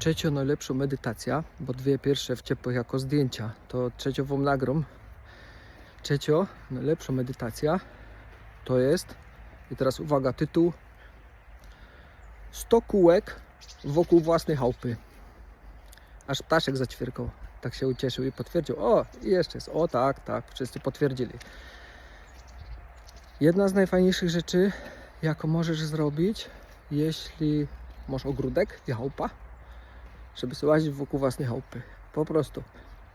Trzecio najlepsza medytacja, bo dwie pierwsze w ciepłych jako zdjęcia, to trzecią wam nagrom. Trzecio najlepsza medytacja to jest, i teraz uwaga, tytuł 100 kółek wokół własnej chałupy. Aż ptaszek zaćwierkał. Tak się ucieszył i potwierdził. O, i jeszcze jest. O tak, tak, wszyscy potwierdzili. Jedna z najfajniejszych rzeczy, jaką możesz zrobić, jeśli masz ogródek i chałupa, żeby sobie wokół własnej chałupy. Po prostu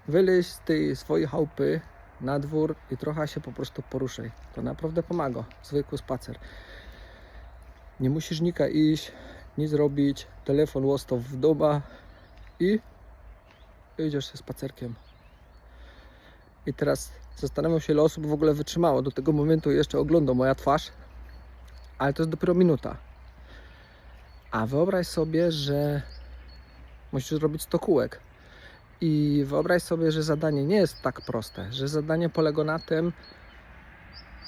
wyleź z tej swojej chałupy na dwór i trochę się po prostu poruszaj. To naprawdę pomaga. Zwykły spacer. Nie musisz nika iść, nic robić, telefon łostow w doba i idziesz ze spacerkiem. I teraz zastanawiam się, ile osób w ogóle wytrzymało do tego momentu jeszcze ogląda moja twarz, ale to jest dopiero minuta. A wyobraź sobie, że musisz zrobić 100 kółek. I wyobraź sobie, że zadanie nie jest tak proste, że zadanie polega na tym,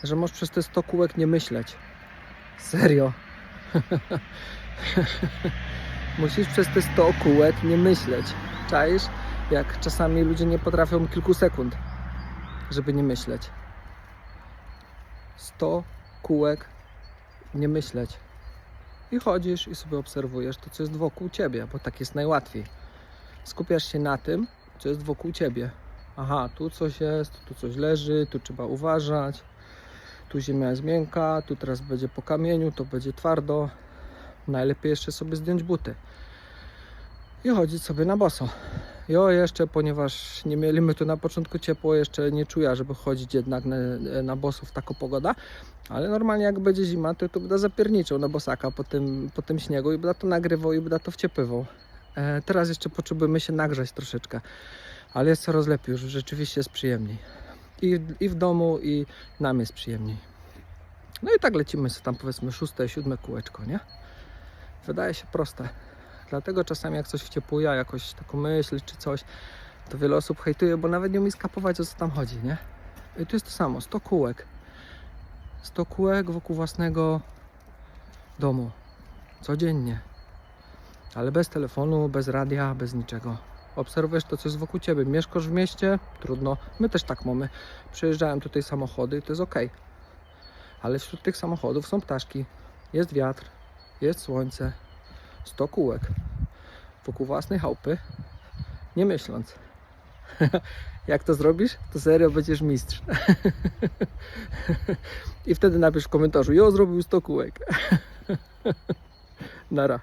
że możesz przez te 100 kółek nie myśleć. Serio. Musisz przez te 100 kółek nie myśleć. Czaisz? Jak czasami ludzie nie potrafią kilku sekund, żeby nie myśleć. 100 kółek nie myśleć. I chodzisz i sobie obserwujesz to, co jest wokół ciebie, bo tak jest najłatwiej. Skupiasz się na tym, co jest wokół ciebie. Aha, tu coś jest, tu coś leży, tu trzeba uważać. Tu ziemia jest miękka, tu teraz będzie po kamieniu, to będzie twardo. Najlepiej jeszcze sobie zdjąć buty i chodzić sobie na boso. Jo, jeszcze, ponieważ nie mieliśmy tu na początku ciepło, jeszcze nie czuję, żeby chodzić jednak na, na boso w taką pogodę. Ale normalnie jak będzie zima, to to będę zapierniczał na bosaka po tym, po tym śniegu i będę to nagrywał i będę to wciepywał. E, teraz jeszcze potrzebujemy się nagrzać troszeczkę, ale jest coraz lepiej, już rzeczywiście jest przyjemniej. I, I w domu, i nam jest przyjemniej. No i tak lecimy sobie tam powiedzmy szóste, siódme kółeczko, nie? Wydaje się proste. Dlatego czasami jak coś wciepuje, jakoś taką myśl czy coś, to wiele osób hejtuje, bo nawet nie umie skapować o co tam chodzi, nie? I tu jest to samo, 100 kółek. 100 kółek wokół własnego domu. Codziennie. Ale bez telefonu, bez radia, bez niczego. Obserwujesz to, co jest wokół ciebie. Mieszkasz w mieście? Trudno. My też tak mamy. Przejeżdżają tutaj samochody, to jest ok. Ale wśród tych samochodów są ptaszki. Jest wiatr, jest słońce. 100 kółek wokół własnej chałupy, nie myśląc. Jak to zrobisz, to serio będziesz mistrz. I wtedy napisz w komentarzu, jo, zrobił 100 kółek. Nara.